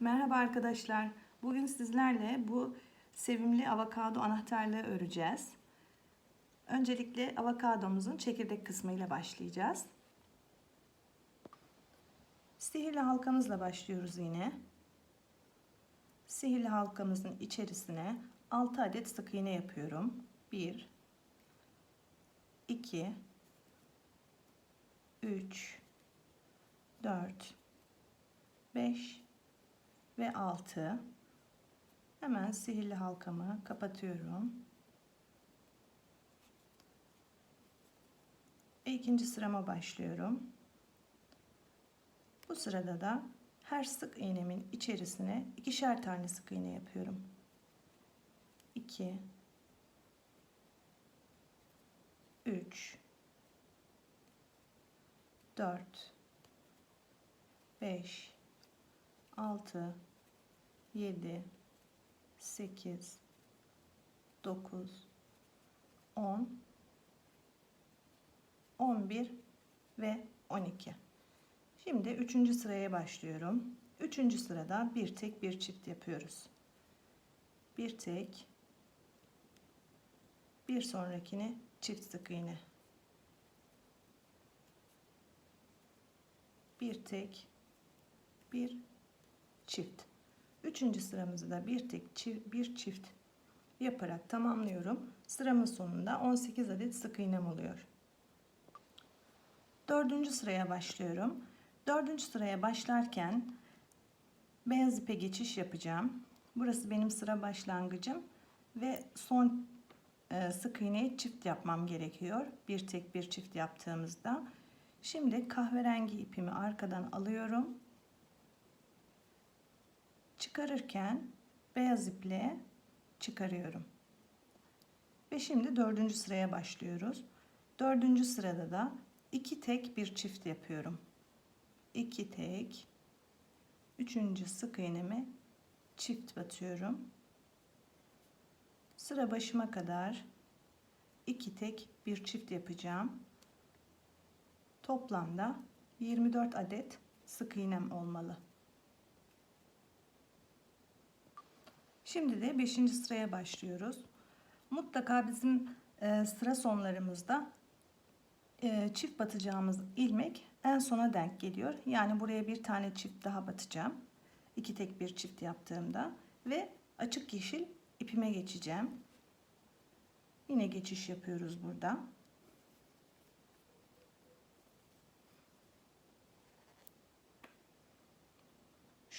Merhaba arkadaşlar. Bugün sizlerle bu sevimli avokado anahtarlığı öreceğiz. Öncelikle avokadomuzun çekirdek kısmıyla başlayacağız. Sihirli halkamızla başlıyoruz yine. Sihirli halkamızın içerisine 6 adet sık iğne yapıyorum. 1 2 3 4 5 ve 6 hemen sihirli halkamı kapatıyorum. Ve ikinci sırama başlıyorum. Bu sırada da her sık iğnemin içerisine ikişer tane sık iğne yapıyorum. 2 3 4 5 6 7 8 9 10 11 ve 12 şimdi üçüncü sıraya başlıyorum. Üçüncü sırada bir tek bir çift yapıyoruz. Bir tek bir sonrakini çift sık iğne. Bir tek bir çift. Üçüncü sıramızı da bir tek çift, bir çift yaparak tamamlıyorum. Sıramın sonunda 18 adet sık iğnem oluyor. Dördüncü sıraya başlıyorum. Dördüncü sıraya başlarken beyaz ipe geçiş yapacağım. Burası benim sıra başlangıcım ve son e, sık iğneyi çift yapmam gerekiyor. Bir tek bir çift yaptığımızda. Şimdi kahverengi ipimi arkadan alıyorum çıkarırken beyaz iple çıkarıyorum. Ve şimdi dördüncü sıraya başlıyoruz. Dördüncü sırada da iki tek bir çift yapıyorum. İki tek, üçüncü sık iğnemi çift batıyorum. Sıra başıma kadar iki tek bir çift yapacağım. Toplamda 24 adet sık iğnem olmalı. Şimdi de 5. sıraya başlıyoruz. Mutlaka bizim e, sıra sonlarımızda e, çift batacağımız ilmek en sona denk geliyor. Yani buraya bir tane çift daha batacağım. İki tek bir çift yaptığımda ve açık yeşil ipime geçeceğim. Yine geçiş yapıyoruz burada.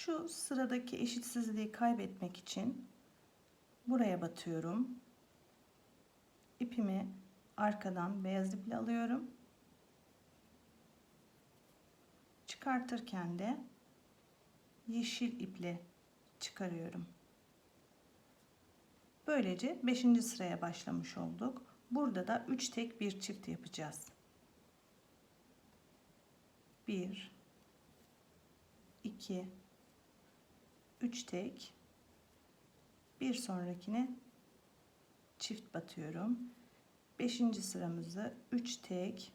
Şu sıradaki eşitsizliği kaybetmek için buraya batıyorum. İpimi arkadan beyaz iple alıyorum. Çıkartırken de yeşil iple çıkarıyorum. Böylece 5. sıraya başlamış olduk. Burada da 3 tek bir çift yapacağız. 1 2 3 tek. Bir sonrakine çift batıyorum. 5. sıramızı 3 tek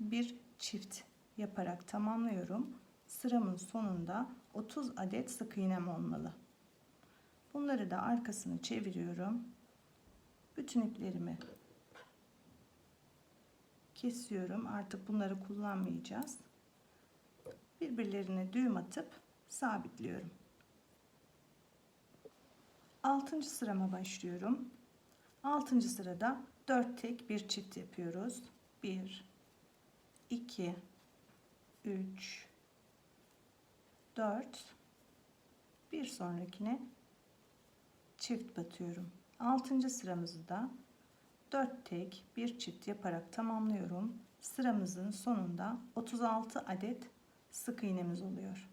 bir çift yaparak tamamlıyorum. Sıramın sonunda 30 adet sık iğnem olmalı. Bunları da arkasını çeviriyorum. Bütün iplerimi kesiyorum. Artık bunları kullanmayacağız. Birbirlerine düğüm atıp sabitliyorum 6. sırama başlıyorum. 6. sırada 4 tek bir çift yapıyoruz. 1 2 3 4 bir sonrakine çift batıyorum. 6. sıramızı da 4 tek bir çift yaparak tamamlıyorum. Sıramızın sonunda 36 adet sık iğnemiz oluyor.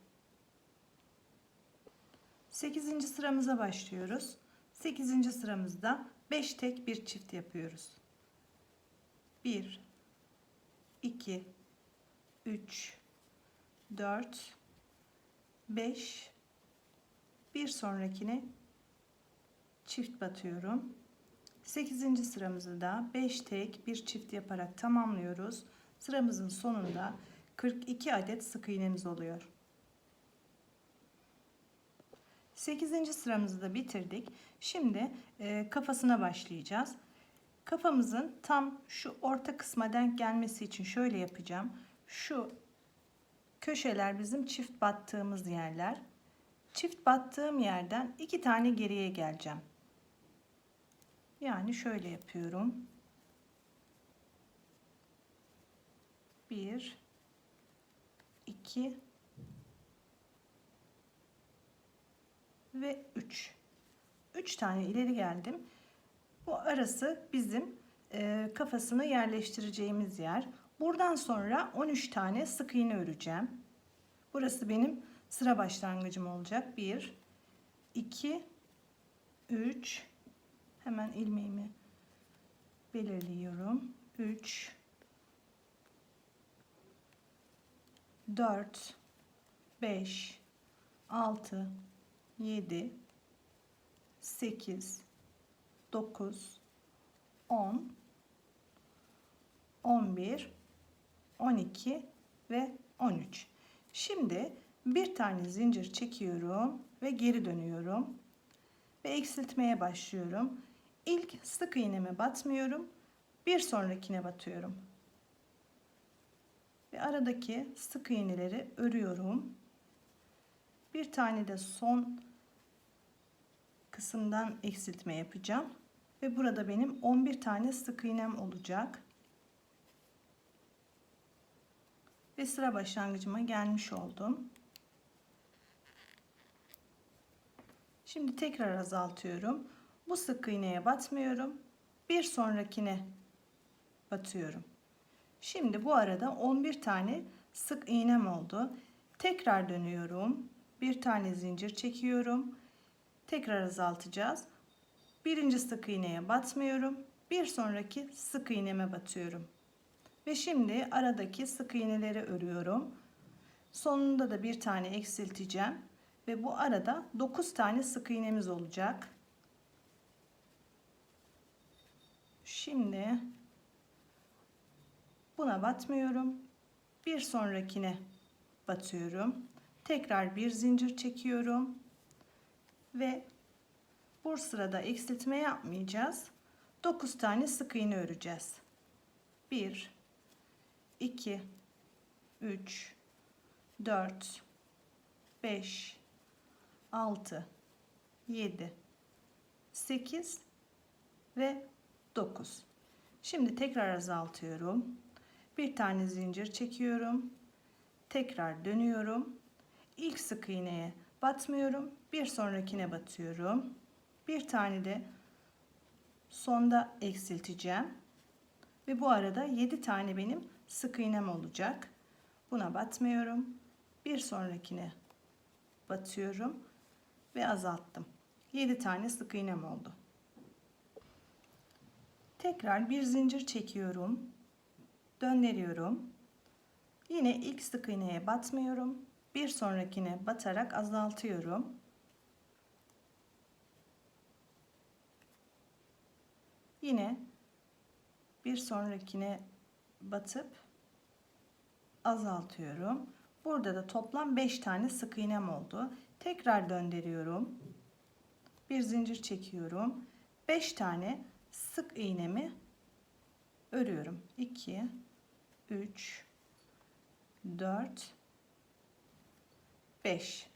8. sıramıza başlıyoruz. 8. sıramızda 5 tek bir çift yapıyoruz. 1 2 3 4 5 bir sonrakine çift batıyorum. 8. sıramızı da 5 tek bir çift yaparak tamamlıyoruz. Sıramızın sonunda 42 adet sık iğnemiz oluyor. 8. sıramızı da bitirdik. Şimdi e, kafasına başlayacağız. Kafamızın tam şu orta kısma denk gelmesi için şöyle yapacağım. Şu köşeler bizim çift battığımız yerler. Çift battığım yerden iki tane geriye geleceğim. Yani şöyle yapıyorum. Bir, iki ve üç. Üç tane ileri geldim. Bu arası bizim e, kafasını yerleştireceğimiz yer. Buradan sonra 13 tane sık iğne öreceğim. Burası benim sıra başlangıcım olacak. 1 2 3 hemen ilmeğimi belirliyorum. 3 4 5 6 7 8 9 10 11 12 ve 13 şimdi bir tane zincir çekiyorum ve geri dönüyorum ve eksiltmeye başlıyorum. İlk sık iğneme batmıyorum bir sonrakine batıyorum. Ve aradaki sık iğneleri örüyorum. Bir tane de son kısımdan eksiltme yapacağım. Ve burada benim 11 tane sık iğnem olacak. Ve sıra başlangıcıma gelmiş oldum. Şimdi tekrar azaltıyorum. Bu sık iğneye batmıyorum. Bir sonrakine batıyorum. Şimdi bu arada 11 tane sık iğnem oldu. Tekrar dönüyorum. Bir tane zincir çekiyorum tekrar azaltacağız. Birinci sık iğneye batmıyorum. Bir sonraki sık iğneme batıyorum. Ve şimdi aradaki sık iğneleri örüyorum. Sonunda da bir tane eksilteceğim. Ve bu arada 9 tane sık iğnemiz olacak. Şimdi buna batmıyorum. Bir sonrakine batıyorum. Tekrar bir zincir çekiyorum ve bu sırada eksiltme yapmayacağız. 9 tane sık iğne öreceğiz. 1 2 3 4 5 6 7 8 ve 9 şimdi tekrar azaltıyorum. Bir tane zincir çekiyorum. Tekrar dönüyorum. İlk sık iğneye batmıyorum. Bir sonrakine batıyorum. Bir tane de sonda eksilteceğim. Ve bu arada 7 tane benim sık iğnem olacak. Buna batmıyorum. Bir sonrakine batıyorum ve azalttım. 7 tane sık iğnem oldu. Tekrar bir zincir çekiyorum. Döndürüyorum. Yine ilk sık iğneye batmıyorum bir sonrakine batarak azaltıyorum. Yine bir sonrakine batıp azaltıyorum. Burada da toplam 5 tane sık iğnem oldu. Tekrar döndürüyorum. Bir zincir çekiyorum. 5 tane sık iğnemi örüyorum. 2 3 4 5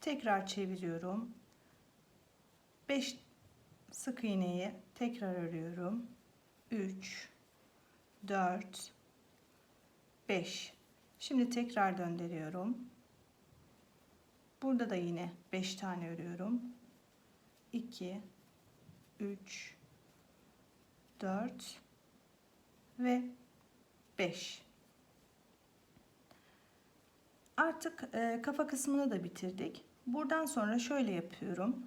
tekrar çeviriyorum. 5 sık iğneyi tekrar örüyorum. 3 4 5 şimdi tekrar döndürüyorum. Burada da yine 5 tane örüyorum. 2 3 4 ve 5 artık e, kafa kısmını da bitirdik. Buradan sonra şöyle yapıyorum.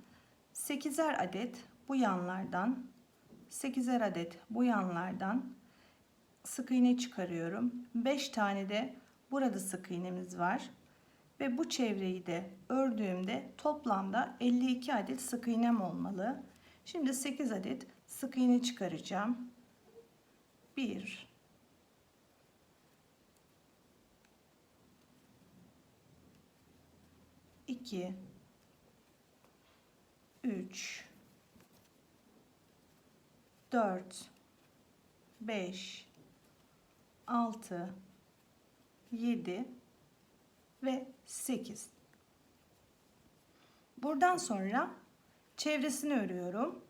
8'er adet bu yanlardan 8'er adet bu yanlardan sık iğne çıkarıyorum. 5 tane de burada sık iğnemiz var. Ve bu çevreyi de ördüğümde toplamda 52 adet sık iğnem olmalı. Şimdi 8 adet sık iğne çıkaracağım. 1 2 3 4 5 6 7 ve 8 buradan sonra çevresini örüyorum.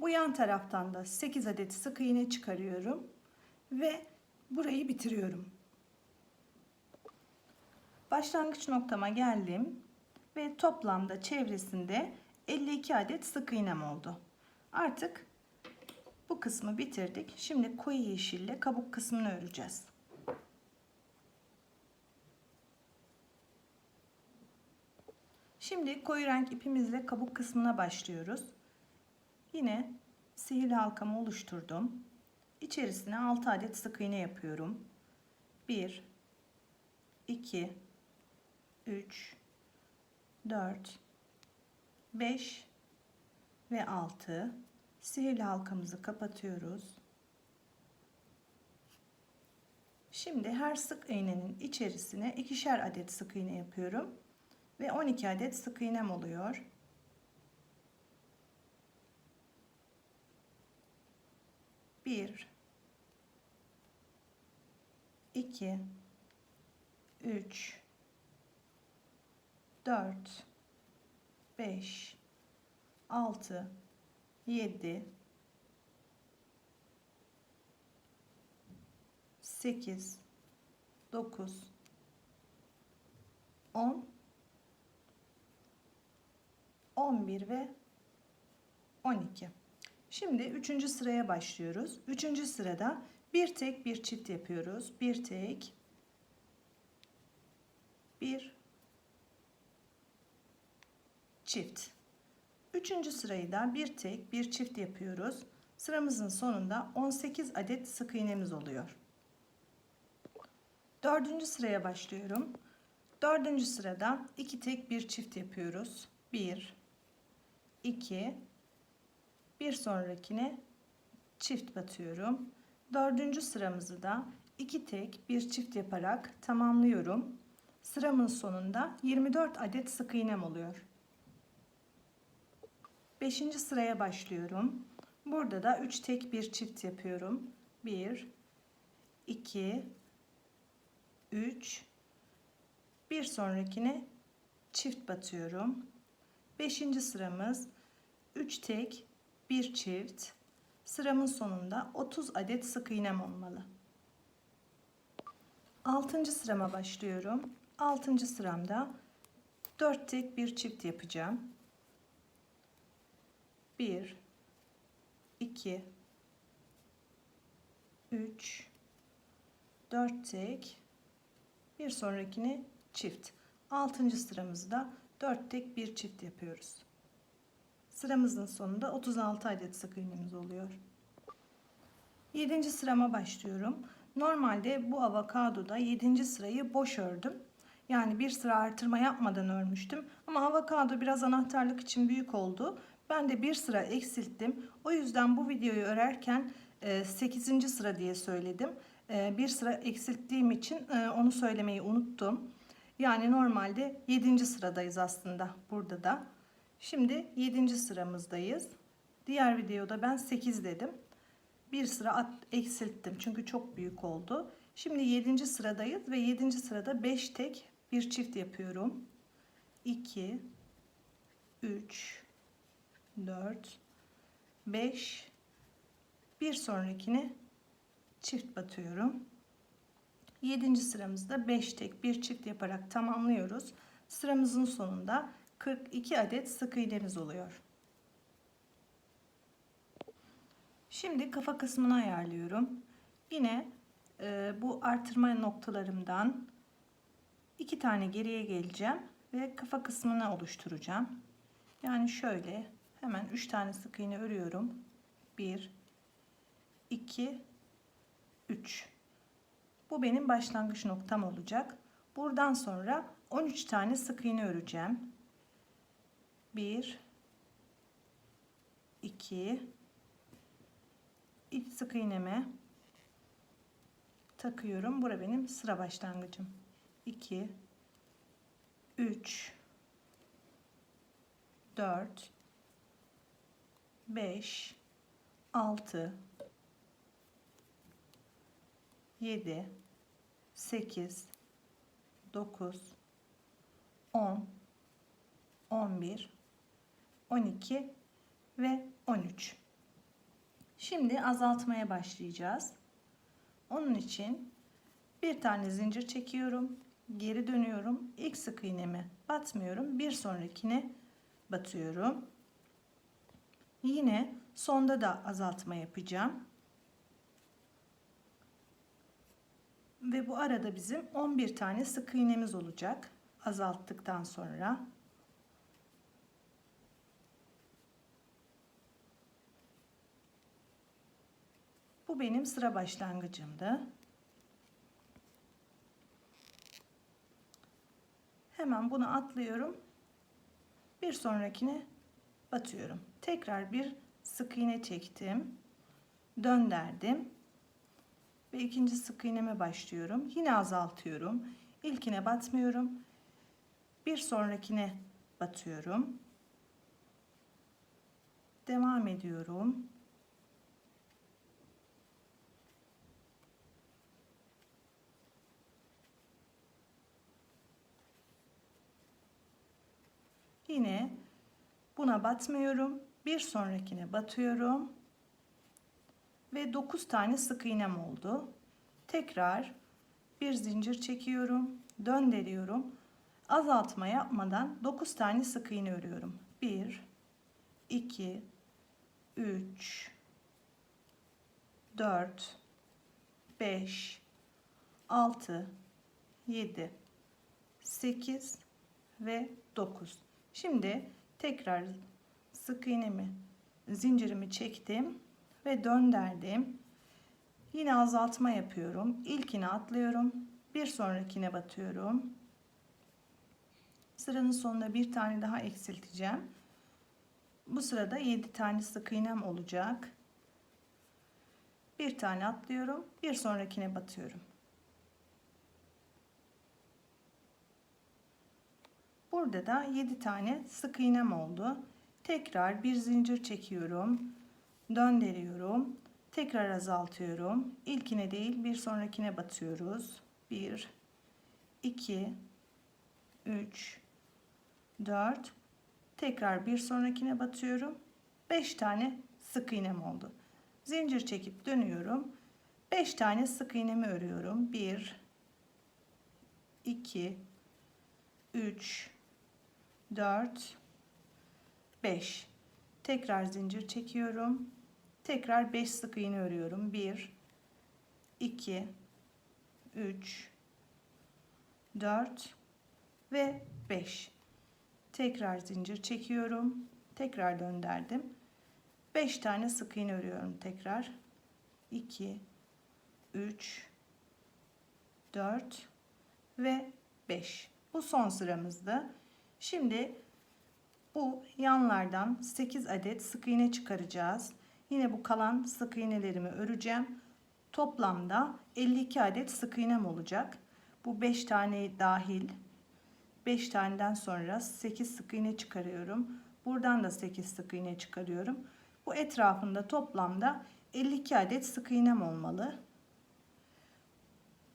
Bu yan taraftan da 8 adet sık iğne çıkarıyorum ve burayı bitiriyorum başlangıç noktama geldim ve toplamda çevresinde 52 adet sık iğnem oldu artık bu kısmı bitirdik şimdi koyu yeşille kabuk kısmını öreceğiz Şimdi koyu renk ipimizle kabuk kısmına başlıyoruz. Yine sihirli halkamı oluşturdum. İçerisine 6 adet sık iğne yapıyorum. 1 2 3 4 5 ve 6 sihirli halkamızı kapatıyoruz. Şimdi her sık iğnenin içerisine ikişer adet sık iğne yapıyorum ve 12 adet sık iğnem oluyor. Bir, iki, üç, dört, beş, altı, yedi, sekiz, dokuz, on 11 ve 12. Şimdi 3. sıraya başlıyoruz. 3. sırada bir tek bir çift yapıyoruz. Bir tek bir çift. 3. sırayı da bir tek bir çift yapıyoruz. Sıramızın sonunda 18 adet sık iğnemiz oluyor. 4. sıraya başlıyorum. 4. sırada iki tek bir çift yapıyoruz. 1 2 bir sonrakine çift batıyorum. Dördüncü sıramızı da iki tek bir çift yaparak tamamlıyorum. Sıramın sonunda 24 adet sık iğnem oluyor. Beşinci sıraya başlıyorum. Burada da 3 tek bir çift yapıyorum. 1 2 3 bir sonrakine çift batıyorum. Beşinci sıramız 3 tek, 1 çift. Sıramın sonunda 30 adet sık iğnem olmalı. 6. sırama başlıyorum. 6. sıramda 4 tek, 1 çift yapacağım. 1 2 3 4 tek bir sonrakini çift. 6. sıramızda 4 tek bir çift yapıyoruz. Sıramızın sonunda 36 adet sık iğnemiz oluyor. 7. sırama başlıyorum. Normalde bu avokadoda 7. sırayı boş ördüm. Yani bir sıra artırma yapmadan örmüştüm. Ama avokado biraz anahtarlık için büyük oldu. Ben de bir sıra eksilttim. O yüzden bu videoyu örerken 8. E, sıra diye söyledim. E, bir sıra eksilttiğim için e, onu söylemeyi unuttum. Yani normalde 7. sıradayız aslında burada da. Şimdi 7. sıramızdayız. Diğer videoda ben 8 dedim. Bir sıra at, eksilttim çünkü çok büyük oldu. Şimdi 7. sıradayız ve 7. sırada 5 tek bir çift yapıyorum. 2 3 4 5 bir sonrakine çift batıyorum. 7. sıramızda 5 tek bir çift yaparak tamamlıyoruz. Sıramızın sonunda 42 adet sık iğnemiz oluyor. Şimdi kafa kısmını ayarlıyorum. Yine e, bu artırma noktalarımdan iki tane geriye geleceğim ve kafa kısmını oluşturacağım. Yani şöyle hemen 3 tane sık iğne örüyorum. 1 2 3 bu benim başlangıç noktam olacak. Buradan sonra 13 tane sık iğne öreceğim. 1 2 ilk sık iğneme takıyorum. Bura benim sıra başlangıcım. 2 3 4 5 6 7 8 9 10 11 12 ve 13 şimdi azaltmaya başlayacağız. Onun için bir tane zincir çekiyorum geri dönüyorum ilk sık iğnemi batmıyorum bir sonrakine batıyorum yine sonda da azaltma yapacağım. Ve bu arada bizim 11 tane sık iğnemiz olacak azalttıktan sonra. Bu benim sıra başlangıcımdı. Hemen bunu atlıyorum. Bir sonrakine batıyorum tekrar bir sık iğne çektim dönderdim ve ikinci sık iğneme başlıyorum. Yine azaltıyorum. İlkine batmıyorum. Bir sonrakine batıyorum. Devam ediyorum. Yine buna batmıyorum bir sonrakine batıyorum. Ve 9 tane sık iğnem oldu. Tekrar bir zincir çekiyorum döndürüyorum. Azaltma yapmadan 9 tane sık iğne örüyorum. 1 2 3 4 5 6 7 8 ve 9 şimdi tekrar sık iğnemi zincirimi çektim ve döndürdüm. Yine azaltma yapıyorum. İlkine atlıyorum. Bir sonrakine batıyorum. Sıranın sonunda bir tane daha eksilteceğim. Bu sırada 7 tane sık iğnem olacak. Bir tane atlıyorum. Bir sonrakine batıyorum. Burada da 7 tane sık iğnem oldu tekrar bir zincir çekiyorum döndürüyorum tekrar azaltıyorum. İlkine değil bir sonrakine batıyoruz. 1 2 3 4 tekrar bir sonrakine batıyorum. 5 tane sık iğnem oldu. Zincir çekip dönüyorum. 5 tane sık iğnemi örüyorum. 1 2 3 4 5 tekrar zincir çekiyorum. Tekrar 5 sık iğne örüyorum. 1 2 3 4 ve 5 tekrar zincir çekiyorum. Tekrar döndürdüm. 5 tane sık iğne örüyorum tekrar. 2 3 4 ve 5 bu son sıramızdı. Şimdi bu yanlardan 8 adet sık iğne çıkaracağız yine bu kalan sık iğnelerimi öreceğim toplamda 52 adet sık iğnem olacak bu 5 tane dahil 5 taneden sonra 8 sık iğne çıkarıyorum. Buradan da 8 sık iğne çıkarıyorum. Bu etrafında toplamda 52 adet sık iğnem olmalı.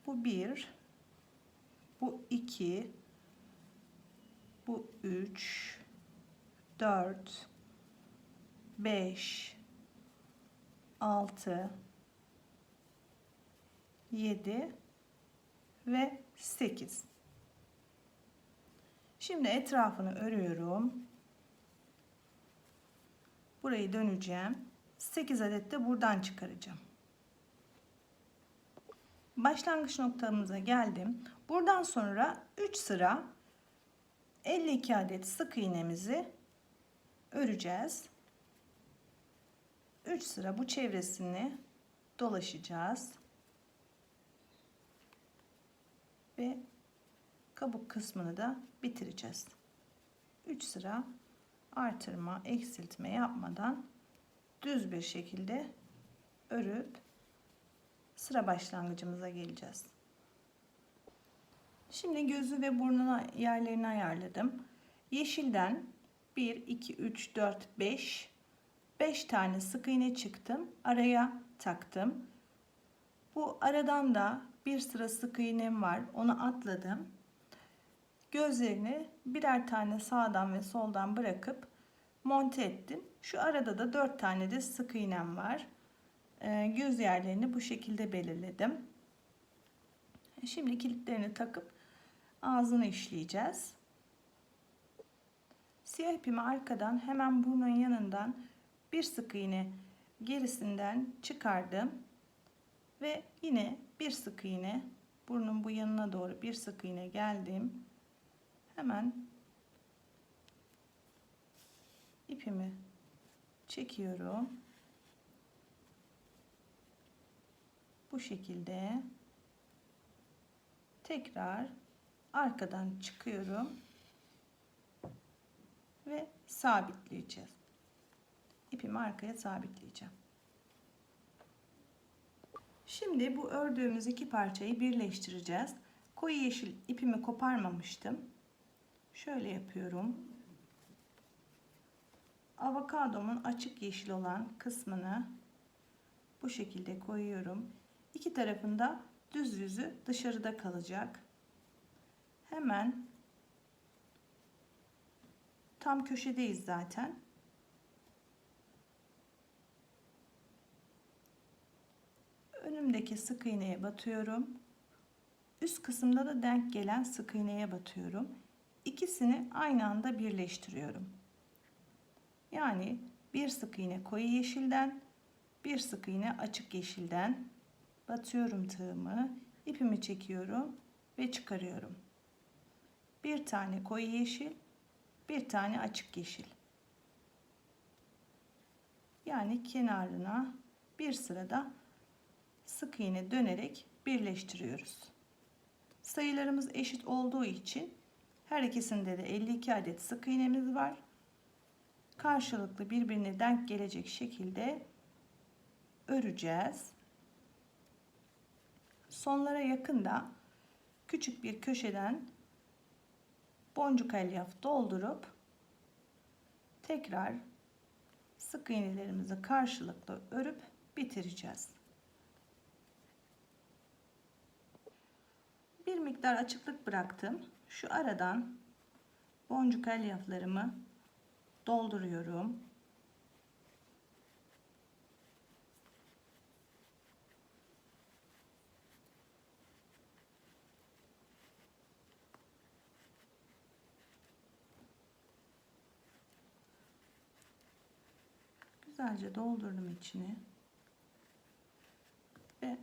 Bu 1 bu 2 bu 3 4 5 6 7 ve 8 Şimdi etrafını örüyorum. Burayı döneceğim. 8 adet de buradan çıkaracağım. Başlangıç noktamıza geldim. Buradan sonra 3 sıra 52 adet sık iğnemizi öreceğiz. 3 sıra bu çevresini dolaşacağız. Ve kabuk kısmını da bitireceğiz. 3 sıra artırma, eksiltme yapmadan düz bir şekilde örüp sıra başlangıcımıza geleceğiz. Şimdi gözü ve burnuna yerlerini ayarladım. Yeşilden 1, 2, 3, 4, 5 5 tane sık iğne çıktım. Araya taktım. Bu aradan da bir sıra sık iğnem var. Onu atladım. Gözlerini birer tane sağdan ve soldan bırakıp monte ettim. Şu arada da 4 tane de sık iğnem var. Ee, göz yerlerini bu şekilde belirledim. Şimdi kilitlerini takıp ağzını işleyeceğiz. Siyah ipimi arkadan hemen burnun yanından bir sık iğne gerisinden çıkardım ve yine bir sık iğne burnun bu yanına doğru bir sık iğne geldim. Hemen ipimi çekiyorum. Bu şekilde tekrar arkadan çıkıyorum sabitleyeceğiz. İpimi arkaya sabitleyeceğim. Şimdi bu ördüğümüz iki parçayı birleştireceğiz. Koyu yeşil ipimi koparmamıştım. Şöyle yapıyorum. Avokadomun açık yeşil olan kısmını bu şekilde koyuyorum. İki tarafında düz yüzü dışarıda kalacak. Hemen tam köşedeyiz zaten. Önümdeki sık iğneye batıyorum. Üst kısımda da denk gelen sık iğneye batıyorum. İkisini aynı anda birleştiriyorum. Yani bir sık iğne koyu yeşilden, bir sık iğne açık yeşilden batıyorum tığımı, ipimi çekiyorum ve çıkarıyorum. Bir tane koyu yeşil, bir tane açık yeşil. Yani kenarına bir sırada sık iğne dönerek birleştiriyoruz. Sayılarımız eşit olduğu için her ikisinde de 52 adet sık iğnemiz var. Karşılıklı birbirine denk gelecek şekilde öreceğiz. Sonlara yakında küçük bir köşeden boncuk elyaf doldurup tekrar sık iğnelerimizi karşılıklı örüp bitireceğiz. Bir miktar açıklık bıraktım. Şu aradan boncuk elyaflarımı dolduruyorum. Güzelce doldurdum içini. Ve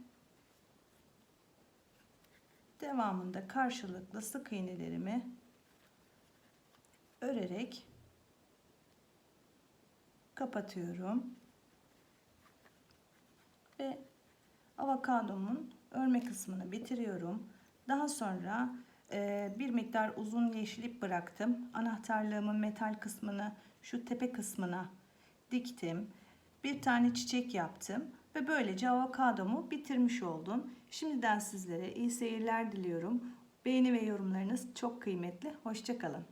devamında karşılıklı sık iğnelerimi örerek kapatıyorum. Ve avokadomun örme kısmını bitiriyorum. Daha sonra e, bir miktar uzun yeşil ip bıraktım. Anahtarlığımın metal kısmını şu tepe kısmına diktim. Bir tane çiçek yaptım ve böylece avokadomu bitirmiş oldum. Şimdiden sizlere iyi seyirler diliyorum. Beğeni ve yorumlarınız çok kıymetli. Hoşçakalın.